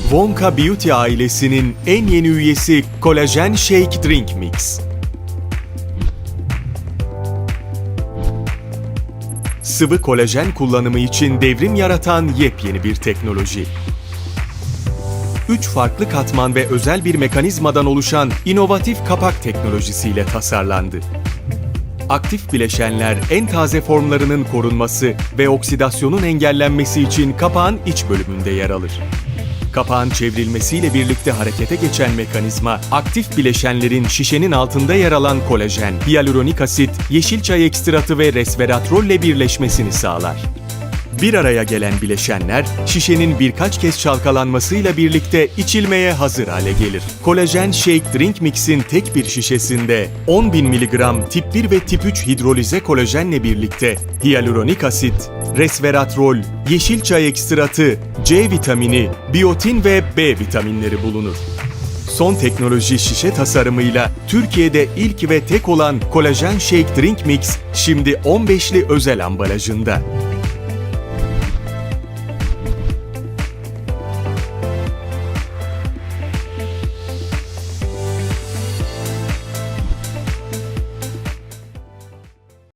Wonka Beauty ailesinin en yeni üyesi Collagen Shake Drink Mix. Sıvı kolajen kullanımı için devrim yaratan yepyeni bir teknoloji. Üç farklı katman ve özel bir mekanizmadan oluşan inovatif kapak teknolojisiyle tasarlandı. Aktif bileşenler en taze formlarının korunması ve oksidasyonun engellenmesi için kapağın iç bölümünde yer alır. Kapağın çevrilmesiyle birlikte harekete geçen mekanizma, aktif bileşenlerin şişenin altında yer alan kolajen, hyaluronik asit, yeşil çay ekstratı ve resveratrolle birleşmesini sağlar. Bir araya gelen bileşenler şişenin birkaç kez çalkalanmasıyla birlikte içilmeye hazır hale gelir. Kolajen Shake Drink Mix'in tek bir şişesinde 10.000 mg tip 1 ve tip 3 hidrolize kolajenle birlikte hyaluronik asit, resveratrol, yeşil çay ekstratı, C vitamini, biyotin ve B vitaminleri bulunur. Son teknoloji şişe tasarımıyla Türkiye'de ilk ve tek olan Kolajen Shake Drink Mix şimdi 15'li özel ambalajında.